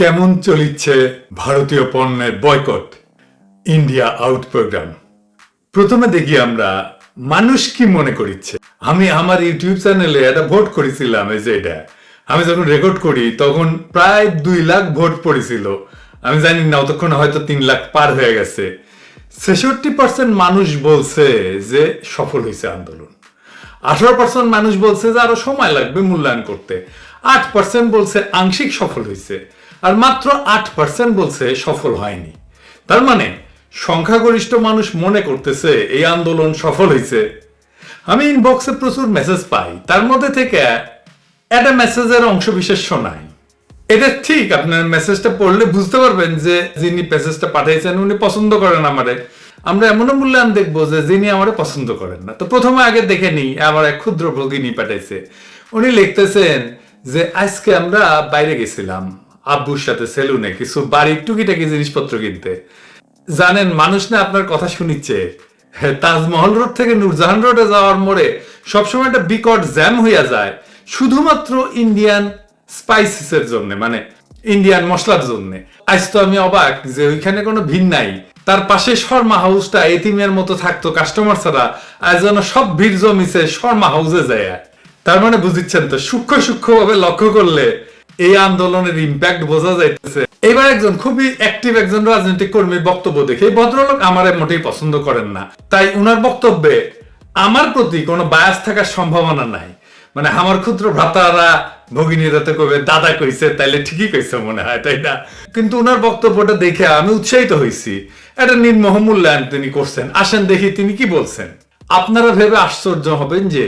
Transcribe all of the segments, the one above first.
কেমন চলিচ্ছে ভারতীয় পণ্যের বয়কট? ইন্ডিয়া আউট প্রোগ্রাম প্রথমে দেখি আমরা, মানুষ কি মনে করিচ্ছে? আমি আমার ইউটিউব চ্যানেলে একটা ভোট করেছিলাম, এই যে এটা। আমি যখন রেকর্ড করি, তখন প্রায় দুই লাখ ভোট পড়েছিল। আমি জানি না, অতক্ষণ হয়তো তিন লাখ পার হয়ে গেছে। ছেষট্টি পার্সেন্ট মানুষ বলছে যে সফল হয়েছে আন্দোলন। আঠারো পার্সেন্ট মানুষ বলছে যে আরও সময় লাগবে মূল্যায়ন করতে। আট পার্সেন্ট বলছে আংশিক সফল হয়েছে আর মাত্র আট পার্সেন্ট বলছে সফল হয়নি। তার মানে সংখ্যাগরিষ্ঠ মানুষ মনে করতেছে এই আন্দোলন সফল হয়েছে আমি ইনবক্সে প্রচুর মেসেজ পাই, তার মধ্যে থেকে একটা মেসেজের অংশ বিশেষ শোনাই। এটা ঠিক আপনার মেসেজটা পড়লে বুঝতে পারবেন যে যিনি মেসেজটা পাঠিয়েছেন উনি পছন্দ করেন আমারে। আমরা এমনও মূল্যায়ন দেখব যে যিনি আমারে পছন্দ করেন না। তো প্রথমে আগে দেখে নিই, আমার এক ক্ষুদ্র ভগিনী পাঠাইছে। উনি লিখতেছেন যে আজকে আমরা বাইরে গেছিলাম, আব্বুর সাথে সেলুনে কিছু বাড়ির টুকিটাকি জিনিসপত্র কিনতে। জানেন, মানুষ না আপনার কথা শুনিচ্ছে। তাজমহল রোড থেকে নূরজাহান রোডে যাওয়ার মোড়ে সবসময় একটা বিকট জ্যাম হইয়া যায়, শুধুমাত্র ইন্ডিয়ান স্পাইসিসের জন্য মানে ইন্ডিয়ান মশলার জন্য। আজ তো আমি অবাক যে ওইখানে কোনো ভিড় নাই। তার পাশে শর্মা হাউসটা এতিমের মতো থাকতো কাস্টমার ছাড়া, আজ যেন সব ভিড় জমিছে শর্মা হাউসে যায় তার মানে বুঝিচ্ছেন তো, সূক্ষ্ম সূক্ষ্ম ভাবে লক্ষ্য করলে এই আন্দোলনের ইম্প্যাক্ট বোঝা যাইতেছে। এবার একজন খুবই অ্যাক্টিভ একজন রাজনৈতিক কর্মীর বক্তব্য দেখে। এই ভদ্রলোক আমার মোটেই পছন্দ করেন না। তাই উনার বক্তব্যে আমার প্রতি কোনো বায়াস থাকার সম্ভাবনা নাই। মানে আমার ক্ষুদ্র ভ্রাতারা ভগিনীরা তো কবে দাদা কইছে, তাইলে ঠিকই কইছে মনে হয়, তাই না? কিন্তু উনার বক্তব্যটা দেখে আমি উৎসাহিত হয়েছি একটা নির্মহ মূল্যায়ন তিনি করছেন। আসেন দেখি তিনি কি বলছেন। আপনারা ভেবে আশ্চর্য হবেন যে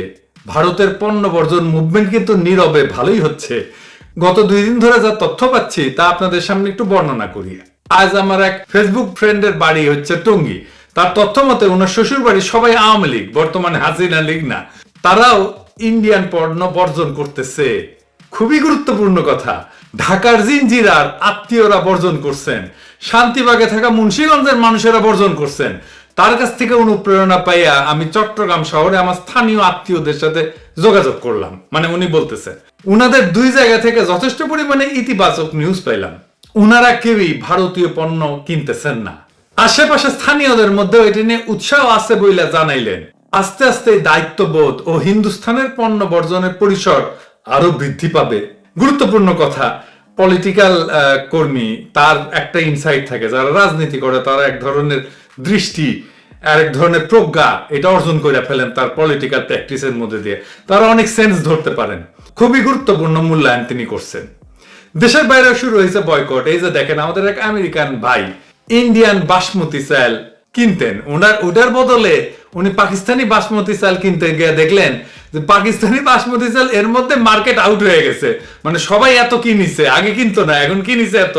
ভারতের পণ্য বর্জন মুভমেন্ট কিন্তু নীরবে, ভালোই হচ্ছে। গত দুই দিন ধরে যা তথ্য পাচ্ছি, তা আপনাদের সামনে একটু বর্ণনা করি। আজ আমার এক ফেসবুক ফ্রেন্ডের বাড়ি হচ্ছে টঙ্গী। তার তথ্য মতে, ওনার শ্বশুর বাড়ি সবাই আওয়ামী লীগ, বর্তমানে হাসিনা লীগ না। তারাও ইন্ডিয়ান পণ্য বর্জন করতেছে। খুবই গুরুত্বপূর্ণ কথা। ঢাকার জিনজিরার আত্মীয়রা বর্জন করছেন। শান্তিবাগে থাকা মুন্সীগঞ্জের মানুষেরা বর্জন করছেন। তার কাছ থেকে অনুপ্রেরণা পাইয়া আমি চট্টগ্রাম শহরে আমার স্থানীয় আত্মীয়দের সাথে যোগাযোগ করলাম। মানে উনি বলতেছেন উনাদের দুই জায়গা থেকে যথেষ্ট পরিমাণে ইতিবাচক নিউজ পাইলাম। উনারা কেউই ভারতীয় পণ্য কিনতেছেন না। আশেপাশে স্থানীয়দের মধ্যে এটি নিয়ে উৎসাহ আছে বইলা জানাইলেন। আস্তে আস্তে দায়িত্ববোধ ও হিন্দুস্থানের পণ্য বর্জনের পরিসর আরও বৃদ্ধি পাবে। গুরুত্বপূর্ণ কথা পলিটিক্যাল কর্মী, তার একটা ইনসাইট থাকে। যারা রাজনীতি করে, তারা এক ধরনের দৃষ্টি, আর এক ধরনের প্রজ্ঞা, এটা অর্জন করে ফেলেন তার পলিটিক্যাল প্র্যাকটিসের মধ্যে দিয়ে। তারা অনেক সেন্স ধরতে পারেন। খুবই গুরুত্বপূর্ণ মূল্যায়ন তিনি করছেন। দেশের বাইরে শুরু হয়েছে বয়কট এই যে দেখেন, আমাদের এক আমেরিকান ভাই ইন্ডিয়ান বাসমতি চাল কিনতেন। ওনার ওটার বদলে উনি পাকিস্তানি বাসমতি চাল কিনতে গিয়ে দেখলেন যে পাকিস্তানি বাসমতি চাল এর মধ্যে মার্কেট আউট হয়ে গেছে। মানে সবাই এত কিনিছে, আগে কিনতো না, এখন কিনিছে এত।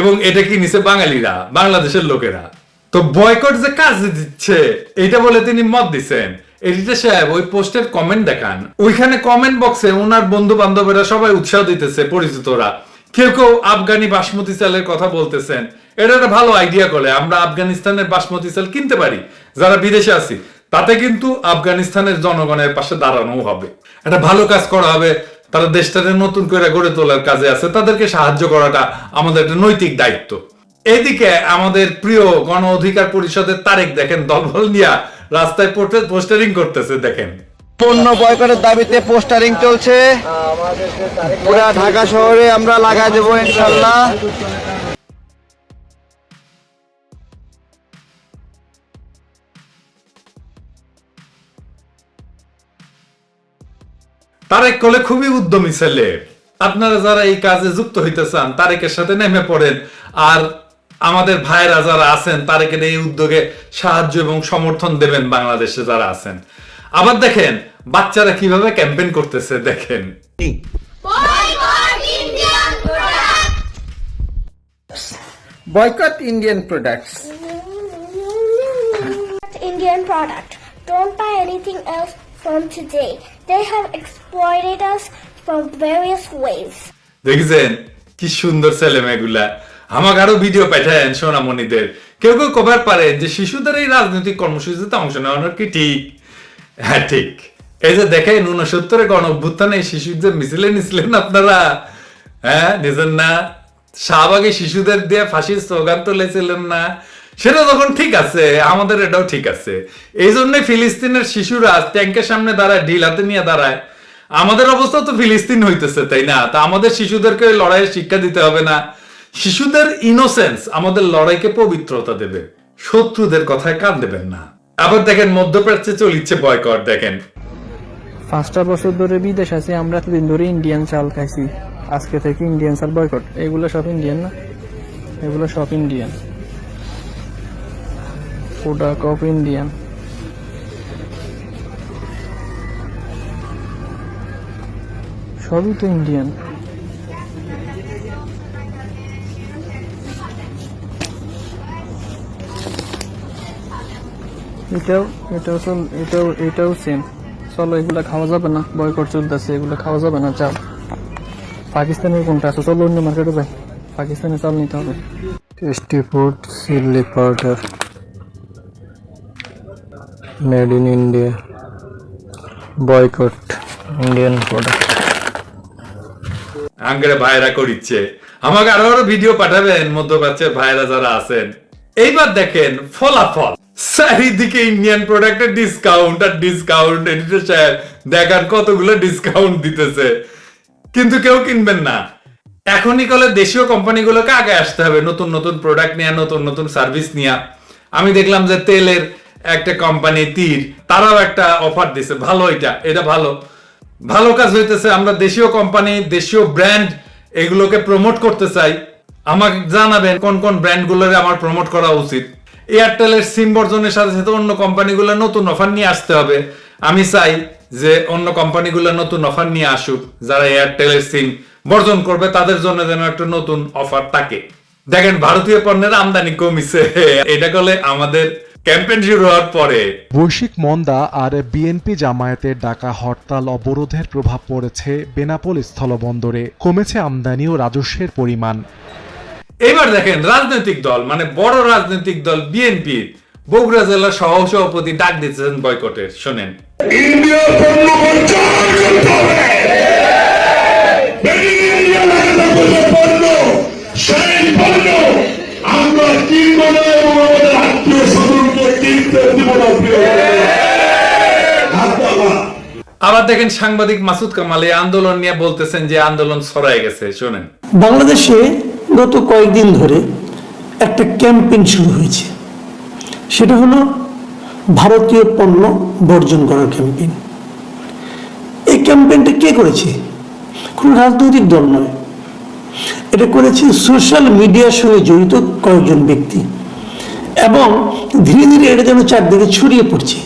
এবং এটা কিনিছে বাঙালিরা, বাংলাদেশের লোকেরা। তো বয়কট যে কাজ দিচ্ছে, এইটা বলে তিনি মত দিচ্ছেন এডিটর সাহেব, ওই পোস্টের কমেন্ট দেখান। ওইখানে কমেন্ট বক্সে ওনার বন্ধু বান্ধবেরা সবাই উৎসাহ দিতেছে, পরিচিতরা। কেউ কেউ আফগানি বাসমতি চালের কথা বলতেছেন। এটা একটা ভালো আইডিয়া করে আমরা আফগানিস্তানের বাসমতি চাল কিনতে পারি, যারা বিদেশে আছি। তাতে কিন্তু আফগানিস্তানের জনগণের পাশে দাঁড়ানো হবে। একটা ভালো কাজ করা হবে, তারা দেশটাকে নতুন করে গড়ে তোলার কাজে আছে। তাদেরকে সাহায্য করাটা আমাদের একটা নৈতিক দায়িত্ব। এইদিকে আমাদের প্রিয় গণ অধিকার পরিষদের তারেক দেখেন, দলবল নিয়ে রাস্তায় পোস্টারিং করতেছে, দেখেন। পণ্য বয়কটের দাবিতে পোস্টারিং চলছে। পুরা ঢাকা শহরে আমরা লাগাই দেবো ইনশাল্লাহ। তারেক কলে খুবই উদ্যমী ছেলে। আপনারা যারা এই কাজে যুক্ত হইতে চান তারেকের সাথে নেমে পড়েন। আর আমাদের ভাইরা যারা আছেন তারেকের এই উদ্যোগে সাহায্য এবং সমর্থন দেবেন বাংলাদেশে যারা আছেন। আবার দেখেন বাচ্চারা কীভাবে ক্যাম্পেইন করতেছে দেখেন। Boycott Indian products Indian product. Don't buy anything else from today. They have exploited us from various ways. দেখেছেন? কি সুন্দর ছেলে মেয়েগুলা। আমাকে আরও ভিডিও পাঠায়েন সোনামণিদের। কেউ কেউ কভার পারে যে শিশুদের এই রাজনৈতিক কর্মসূচিতে অংশ নেওয়ানোর কি ঠিক? হ্যাঁ ঠিক। এই যে দেখেন উনসত্তরে গণ অভ্যুত্থানে এই শিশু যে মিছিলে নিছিলেন আপনারা। হ্যাঁ নিজের না? শাহবাগে শিশুদের দিয়ে ফাঁসির স্লোগান তুলেছিলেন না? সেটা তখন ঠিক আছে, আমাদের এটাও ঠিক আছে। এই জন্যই ফিলিস্তিনের শিশুরা ট্যাঙ্কের সামনে দাঁড়ায়, ঢিল হাতে নিয়ে দাঁড়ায়। আমাদের অবস্থা তো ফিলিস্তিন হইতেছে, তাই না? তা আমাদের শিশুদেরকে লড়াইয়ের শিক্ষা দিতে হবে না। শিশুদের ইনোসেন্স আমাদের লড়াইকে পবিত্রতা দেবে। শত্রুদের কথায় কান দেবেন না। আবার দেখেন, মধ্যপ্রাচ্যে চলিচ্ছে বয়কট, দেখেন। পাঁচটা বছর ধরে বিদেশ আছি, আমরা এতদিন ধরে ইন্ডিয়ান চাল খাইছি। আজকে থেকে ইন্ডিয়ান চাল বয়কট। এগুলো সব ইন্ডিয়ান না? এগুলো সব ইন্ডিয়ান প্রোডাক্ট অফ ইন্ডিয়ান সবই তো ইন্ডিয়ান এটাও এটাও চল, এটাও এটাও সেম চলো, এগুলো খাওয়া যাবে না। বয়কট চলতেছে, এগুলো খাওয়া যাবে না চাল পাকিস্তানের কোনটা আছে? চলো অন্য মার্কেটে যাই। পাকিস্তানের চাল নিতে হবে। Tasty food chilli powder made in India. Boycott Indian product আঙ্গরে ভাইরা করিচ্ছে। আমাকে আরও আরও ভিডিও পাঠাবেন, মধ্যপ্রাচ্যের ভাইরা যারা আছেন। এইবার দেখেন ফলাফল। চারিদিকে ইন্ডিয়ান প্রোডাক্টের ডিসকাউন্ট আর ডিসকাউন্ট এডিটর সাহেব দেখার কতগুলো ডিসকাউন্ট দিতেছে। কিন্তু কেউ কিনবেন না। এখনই কলে দেশীয় কোম্পানিগুলোকে আগে আসতে হবে, নতুন নতুন প্রোডাক্ট নিয়ে, নতুন নতুন সার্ভিস নিয়ে। আমি দেখলাম যে তেলের একটা কোম্পানি তীর, তারাও একটা অফার দিছে। ভালো এটা এটা ভালো। ভালো কাজ হইতেছে, আমরা দেশীয় কোম্পানি দেশীয় ব্র্যান্ড এগুলোকে প্রমোট করতে চাই। আমাকে জানাবেন কোন কোন ব্র্যান্ডগুলোর আমার প্রমোট করা উচিত। এয়ারটেলের সিম বর্জনের সাথে সাথে অন্য কোম্পানিগুলো নতুন অফার নিয়ে আসতে হবে। আমি চাই যে অন্য কোম্পানিগুলো নতুন অফার নিয়ে আসুক, যারা এয়ারটেলের সিম বর্জন করবে, তাদের জন্য যেন একটা নতুন অফার থাকে। দেখেন, ভারতীয় পণ্যের আমদানি কমিছে। এটা করলে আমাদের ক্যাম্পেইন শুরু হওয়ার পরে। বৈশ্বিক মন্দা আর বিএনপি জামায়াতের ডাকা হরতাল অবরোধের প্রভাব পড়েছে বেনাপোল স্থলবন্দরে। কমেছে আমদানি ও রাজস্বের পরিমাণ। এবার দেখেন রাজনৈতিক দল মানে বড় রাজনৈতিক দল বিএনপি বগুড়া জেলার সহ সভাপতি ডাক দিতেছেন বয়কটের শোনেন। ইন্ডিয়া পণ্য বর্জন করতে হবে মেড ইন ইন্ডিয়া লাগানো কোনো পণ্য। সেই পণ্য আমরা কিনব না এবং আমাদের আত্মীয় আবার দেখেন সাংবাদিক মাসুদ কামাল এই আন্দোলন নিয়ে বলতেছেন যে আন্দোলন গেছে, শোনেন। বাংলাদেশে গত কয়েকদিন ধরে একটা ক্যাম্পেইন শুরু হয়েছে। সেটা হলো ভারতীয় পণ্য বর্জন করার ক্যাম্পেইন। এই ক্যাম্পেইনটা কে করেছে? কোনো রাজনৈতিক দল নয়। এটা করেছে সোশ্যাল মিডিয়ার সঙ্গে জড়িত কয়েকজন ব্যক্তি। এবং ধীরে ধীরে এটা যেন চারদিকে ছড়িয়ে পড়ছে।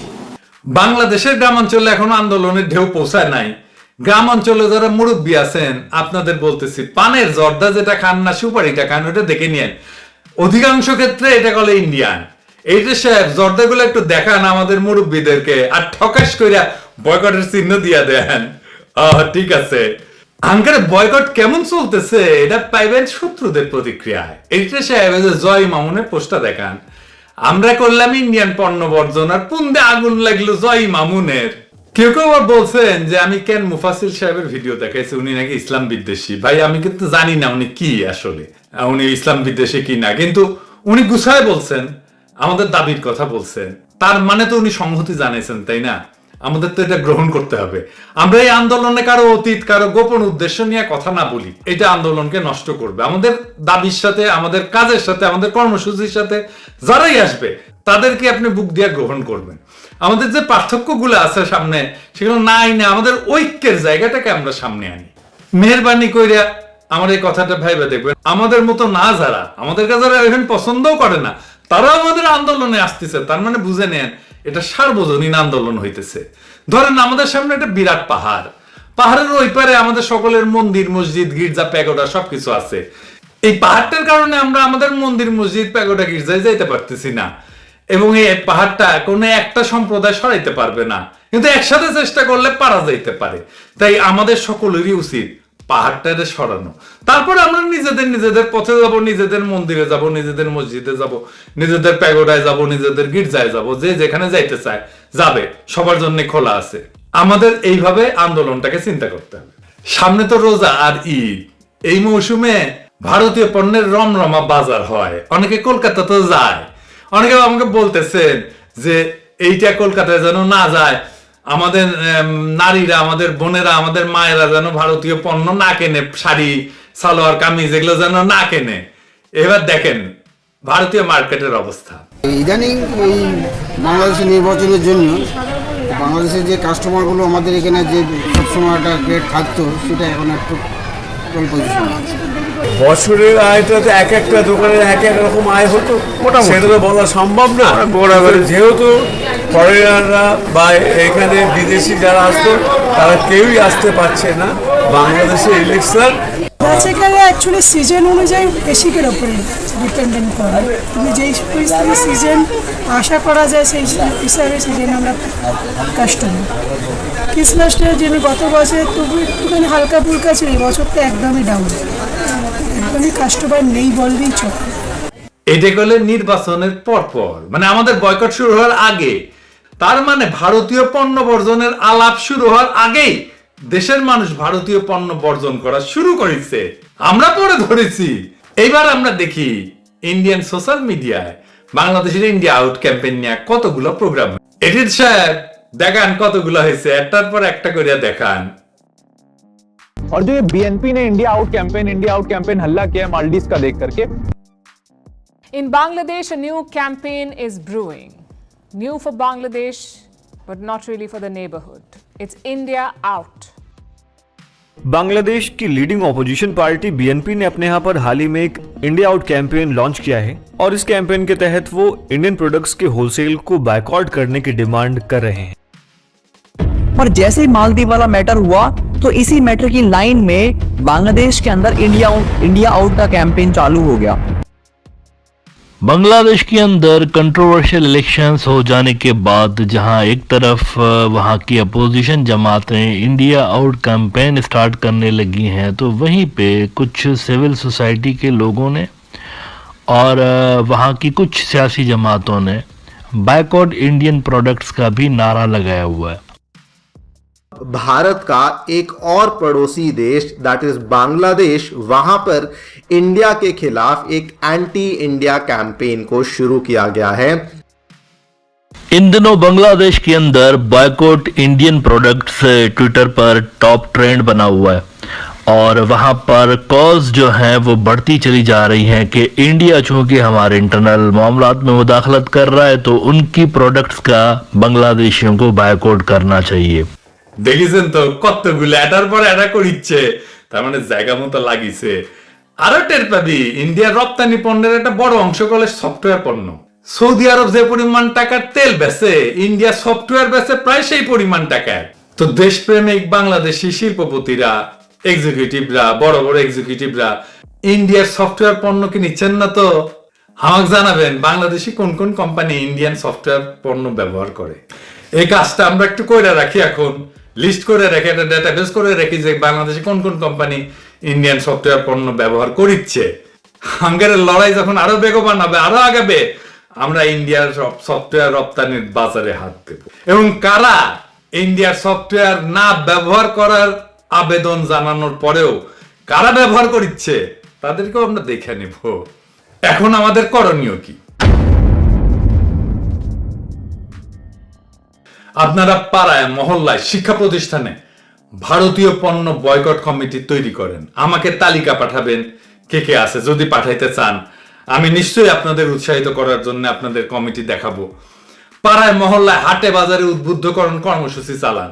বাংলাদেশের গ্রামাঞ্চলে এখনও আন্দোলনের ঢেউ পৌঁছায় নাই। গ্রাম অঞ্চলে যারা মুরব্বী আছেন, আপনাদের বলতেছি, পানের জর্দা যেটা খান না, সুপারিটা খান, ওটা দেখে নিয়েন। অধিকাংশ ক্ষেত্রে এটা বলে ইন্ডিয়ান। এইটা সাহেব জর্দাগুলো একটু দেখান আমাদের মুরব্বীদেরকে আর ঠকাশ কইরা বয়কটের চিহ্ন দিয়া দেন। ঠিক আছে। আঙ্কারে বয়কট কেমন চলতেছে, এটা পাইবেন শত্রুদের প্রতিক্রিয়ায়। এইটা সাহেব জয় মামুনের পোস্টটা দেখান। আমরা করলাম ইন্ডিয়ান পণ্য বর্জন আর পুন্দে আগুন লাগল জয় মামুনের। কেউ কেউ আবার বলছেন যে আমি কেন মুফাসিল সাহেবের ভিডিও দেখাইছি, উনি নাকি ইসলাম বিদ্বেষী। ভাই, আমি কিন্তু জানি না উনি কি আসলে, উনি ইসলাম বিদ্বেষী কি না। কিন্তু উনি গুছায় বলছেন, আমাদের দাবির কথা বলছেন। তার মানে তো উনি সংহতি জানাইছেন, তাই না? আমাদের তো এটা গ্রহণ করতে হবে। আমরা এই আন্দোলনে কারও অতীত, কারও গোপন উদ্দেশ্য নিয়ে কথা না বলি। এটা আন্দোলনকে নষ্ট করবে। আমাদের দাবির সাথে, আমাদের কাজের সাথে, আমাদের কর্মসূচির সাথে যারাই আসবে, তাদেরকে আপনি বুক দিয়ে গ্রহণ করবেন। আমাদের যে পার্থক্যগুলো আছে সামনে, সেগুলো না আমাদের ঐক্যের জায়গাটাকে আমরা সামনে আনি। মেহরবানি কইরা আমার এই কথাটা ভাইবে দেখবেন, আমাদের মতো না যারা আমাদের কাছে যারা এখন পছন্দও করে না, তারাও আমাদের আন্দোলনে আসতেছে। তার মানে বুঝে নেন এটা সার্বজনীন আন্দোলন হইতেছে। ধরেন আমাদের সামনে একটা বিরাট পাহাড়। পাহাড়ের ওই পারে আমাদের সকলের মন্দির, মসজিদ, গির্জা, প্যাগোডা সবকিছু আছে। এই পাহাড়টার কারণে আমরা আমাদের মন্দির, মসজিদ, প্যাগোডা, গির্জায় যাইতে পারতেছি না। এবং এই পাহাড়টা কোনো একটা সম্প্রদায় সরাইতে পারবে না। কিন্তু একসাথে চেষ্টা করলে পারা যাইতে পারে। তাই আমাদের সকলেরই উচিত পাহাড়টারে সরানো। তারপরে আমরা নিজেদের নিজেদের পথে যাব, নিজেদের মন্দিরে যাব, নিজেদের মসজিদে যাব, নিজেদের প্যাগোডায় যাব, নিজেদের গির্জায় যাব, যে যেখানে যাইতে চায়, যাবে, সবার জন্য খোলা আছে। আমাদের এইভাবে আন্দোলনটাকে চিন্তা করতে হবে। সামনে তো রোজা আর ঈদ। এই মৌসুমে ভারতীয় পণ্যের রমরমা বাজার হয়। অনেকে কলকাতা তো যায়। অনেকে আমাকে বলতেছেন যে এইটা কলকাতায় যেন না যায়। আমাদের নারীরা, আমাদের বোনেরা, আমাদের মায়েরা যেন ভারতীয় পণ্য না কেনে, শাড়ি, সালোয়ার, কামিজ, এগুলো যেন না কেনে। এবার দেখেন, ভারতীয় মার্কেটের অবস্থা। ইদানিং এই বাংলাদেশের নির্বাচনের জন্য বাংলাদেশের যে কাস্টমারগুলো আমাদের এখানে যে সবসময় একটা রেট থাকতো, সেটা এখন একটু কম পজিশন আছে বছরের আয়টা তো এক একটা দোকানের এক এক রকম আয় হতো। সেটা তো বলা সম্ভব না। যেহেতু ফরেনাররা বা এখানে বিদেশি যারা আসতো তারা কেউই আসতে পারছে না। বাংলাদেশের ইলেকশন সেখানে অ্যাকচুয়ালি সিজন অনুযায়ী বেসিকের ওপরে ডিপেন্ডেন্ট করে। তুমি যেই পরিস্থিতি সিজন আশা করা যায় সেই হিসাবে সিজন আমরা কাস্টমার ক্রিসমাসটা যেন গত বছর তবু একটুখানি হালকা ফুলকা ছিল বছর তো একদমই ডাউন একদমই কাস্টমার নেই বললেই চলে। এটা করলে নির্বাচনের পর পর মানে আমাদের বয়কট শুরু হওয়ার আগে। তার মানে ভারতীয় পণ্য বর্জনের আলাপ শুরু হওয়ার আগেই দেশের মানুষ ভারতীয় পণ্য বর্জন করা শুরু করেছে। আমরা পরে ধরেছি। এইবার আমরা দেখি ইন্ডিয়ান সোশ্যাল মিডিয়ায় বাংলাদেশের ইন্ডিয়া আউট ক্যাম্পেইন নিয়ে কতগুলো প্রোগ্রাম এডিট সাহেব, দেখান কতগুলো হয়েছে। একটার পর একটা করিয়া দেখান। और जो ये बीएनपी ने India out campaign India out campaign हल्ला किया है मालदीव का देख करके In Bangladesh, a new campaign is brewing. New for Bangladesh, but not really for the neighborhood. It's India out. Bangladesh की लीडिंग ऑपोजिशन पार्टी बीएनपी ने अपने यहाँ पर हाल ही में एक इंडिया आउट कैंपेन लॉन्च किया है और इस कैंपेन के तहत वो इंडियन प्रोडक्ट्स के होलसेल को बायकॉट करने की डिमांड कर रहे हैं और जैसे ही मालदीव वाला मैटर हुआ तो इसी मैटर की लाइन में बांग्लादेश के अंदर इंडिया इंडिया आउट का कैंपेन चालू हो गया। बांग्लादेश के अंदर कंट्रोवर्शियल इलेक्शंस हो जाने के बाद जहाँ एक तरफ़ वहाँ की अपोजिशन जमातें इंडिया आउट कैंपेन स्टार्ट करने लगी हैं तो वहीं पे कुछ सिविल सोसाइटी के लोगों ने और वहाँ की कुछ सियासी जमातों ने बायकॉट इंडियन प्रोडक्ट्स का भी नारा लगाया हुआ है। भारत का एक और पड़ोसी देश दैट इज़ बांग्लादेश, वहाँ पर इंडिया के खिलाफ एक एंटी इंडिया कैंपेन को शुरू किया गया है। इन दिनों बांग्लादेश के अंदर बॉयकॉट इंडियन प्रोडक्ट्स ट्विटर पर टॉप ट्रेंड बना हुआ है। और वहाँ पर कॉज जो है, वो बढ़ती चली जा रही है कि इंडिया चूँकि हमारे इंटरनल मामला में मुदाखलत कर रहा है तो उनकी प्रोडक्ट्स का बांग्लादेशियों को बायकॉट करना चाहिए। দেখেছেন তো, কতগুলো এটার পর এটা করিচ্ছে। তার মানে জায়গা মতো লাগিছে। আরও টের পাবি, ইন্ডিয়ার রপ্তানি পণ্যের একটা বড় অংশ কলে সফটওয়্যার পণ্য। সৌদি আরব যে পরিমাণ টাকার তেল বেচে ইন্ডিয়া সফটওয়্যার বেচে প্রায় সেই পরিমাণ টাকার। তো দেশপ্রেমিক বাংলাদেশি শিল্পপতিরা এক্সিকিউটিভরা বড় বড় এক্সিকিউটিভরা ইন্ডিয়ার সফটওয়্যার পণ্য কি নিচ্ছেন না তো? আমাকে জানাবেন, বাংলাদেশি কোন কোন কোম্পানি ইন্ডিয়ান সফটওয়্যার পণ্য ব্যবহার করে। এই কাজটা আমরা একটু করে রাখি এখন। লিস্ট করে রেখে, একটা ডেটাবেস করে রাখি যে বাংলাদেশে কোন কোন কোম্পানি ইন্ডিয়ান সফটওয়্যার পণ্য ব্যবহার করিচ্ছে। হাঙ্গারের লড়াই যখন আরও বেগবান হবে, আরও আগাবে, আমরা ইন্ডিয়ার সফটওয়্যার রপ্তানির বাজারে হাত দেব। এবং কারা ইন্ডিয়ার সফটওয়্যার না ব্যবহার করার আবেদন জানানোর পরেও কারা ব্যবহার করিচ্ছে, তাদেরকেও আমরা দেখে নেব। এখন আমাদের করণীয় কি? আপনারা পাড়ায়, মহল্লায় শিক্ষা প্রতিষ্ঠানে ভারতীয় পণ্য বয়কট কমিটি তৈরি করেন। আমাকে তালিকা পাঠাবেন কে কে আছে, যদি পাঠাইতে চান। আমি নিশ্চয়ই আপনাদের উৎসাহিত করার জন্য আপনাদের কমিটি দেখাবো। পাড়ায়, মহল্লায়, হাটে বাজারে উদ্বুদ্ধকরণ কর্মসূচি চালান।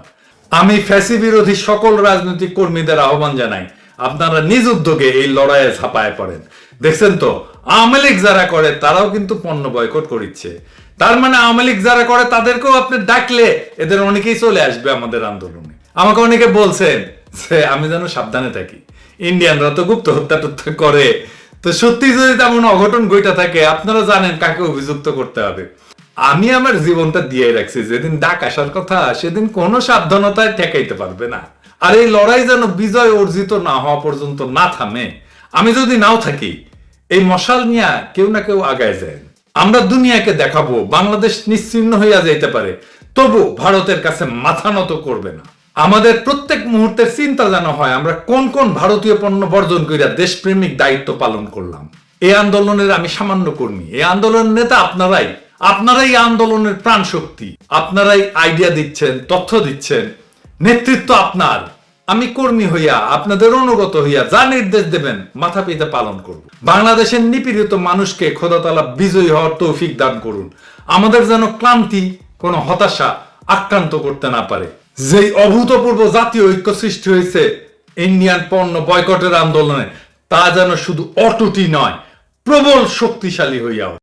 আমি ফ্যাসি বিরোধী সকল রাজনৈতিক কর্মীদের আহ্বান জানাই, আপনারা নিজ উদ্যোগে এই লড়াইয়ে ঝাঁপায় পড়েন। দেখছেন তো, আওয়ামী লীগ যারা করে, তারাও কিন্তু পণ্য বয়কট করিচ্ছে। তার মানে আওয়ামী লীগ যারা করে, তাদেরকেও আপনি ডাকলে এদের অনেকেই চলে আসবে আমাদের আন্দোলনে। আমাকে অনেকে বলছেন যে, আমি যেন সাবধানে থাকি। ইন্ডিয়ানরা তো গুপ্ত হত্যা টত্যা করে। তো সত্যি যদি তেমন অঘটন গইটা থাকে, আপনারা জানেন কাকে অভিযুক্ত করতে হবে। আমি আমার জীবনটা দিয়ে রাখছি, যেদিন ডাক আসার কথা, সেদিন কোনো সাবধানতায় ঠেকাইতে পারবে না। আর এই লড়াই যেন বিজয় অর্জিত না হওয়া পর্যন্ত না থামে, আমি যদি নাও থাকি, এই মশাল নিয়ে কেউ না কেউ আগায় যায়। আমরা দুনিয়াকে দেখাবো, বাংলাদেশ নিশ্চিন্ন হইয়া যাইতে পারে। তবু ভারতের কাছে মাথা নত করবে না। আমাদের প্রত্যেক মুহূর্তের চিন্তা যেন হয়, আমরা কোন কোন ভারতীয় পণ্য বর্জন করিয়া দেশপ্রেমিক দায়িত্ব পালন করলাম। এই আন্দোলনের আমি সামান্য কর্মী। এই আন্দোলনের নেতা আপনারাই। আপনারাই আন্দোলনের প্রাণ শক্তি আপনারাই আইডিয়া দিচ্ছেন, তথ্য দিচ্ছেন। নেতৃত্ব আপনার। আমি কর্মী হইয়া, আপনাদের অনুগত হইয়া যা নির্দেশ দেবেন মাথা পেতে পালন করব। বাংলাদেশের নিপীড়িত মানুষকে খোদাতালা বিজয়ী হওয়ার তৌফিক দান করুন। আমাদের যেন ক্লান্তি, কোনো হতাশা আক্রান্ত করতে না পারে। যেই অভূতপূর্ব জাতীয় ঐক্য সৃষ্টি হয়েছে ইন্ডিয়ান পণ্য বয়কটের আন্দোলনে, তা যেন শুধু অটুটি নয়, প্রবল শক্তিশালী হইয়া।